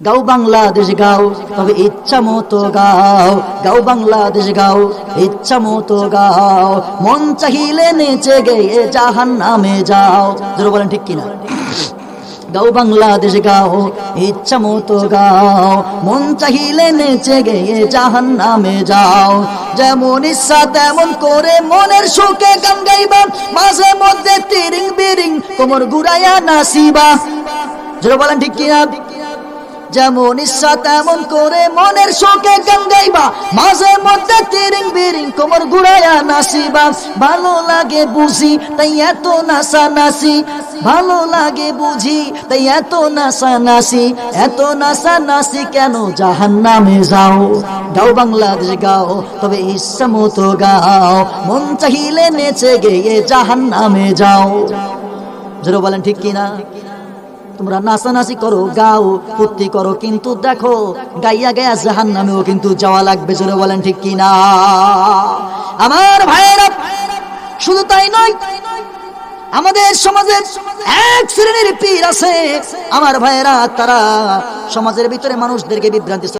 গাও বাংলাদেশ গাও, তবে ইচ্ছা মতো গাও। গাও বাংলাদেশ গাও, ইচ্ছা মতো গাও। মন চাহিলে নেচে গেয়ে জাহান নামে যাও। জোরে বলেন ঠিক কিনা? গাও বাংলাদেশ গাও, ইচ্ছা মতো গাও। মন চাহিলে নেচে গেয়ে জাহান নামে যাও। যেমন ইচ্ছা তেমন করে মনের সুখে গান গাইবা, মাঝে মধ্যে তিরিং বিরিং কোমর ঘুরাইয়া নাসিবা যেটা বলেন ঠিক কিনা? যেমন ইচ্ছা তেমন করে মনের শোকে গান গাইবা। মাঝে মধ্যে তিরিং বিরিং কোমর ঘুরাইয়া নাসিবা ভালো লাগে বুঝি, তাই এত নাসা নাসি ভালো লাগে বুঝি, তাই এত নাসা নাসি এত নাসা নাসি কেন জাহান নামে যাও? গাও বাংলাদেশ গাও, তবে ইচ্ছা মতো গাও। মন চাহিলে নেচে গিয়ে জাহান নামে যাও। জোরে বলেন ঠিক কিনা? তোমরা নাচানাচি করো, গাও, ফুর্তি করো, কিন্তু দেখো, গাইয়া গায়া জাহান নামেও কিন্তু যাওয়া লাগবে, জোরে বলেন ঠিক কিনা আমার ভাইয়েরা, শুধু তাই নয়, আমাদের সমাজের এক শ্রেণির পীর আছে। আমার ভাইয়েরা, তারা সমাজের ভিতরে মানুষদেরকে বিভ্রান্তি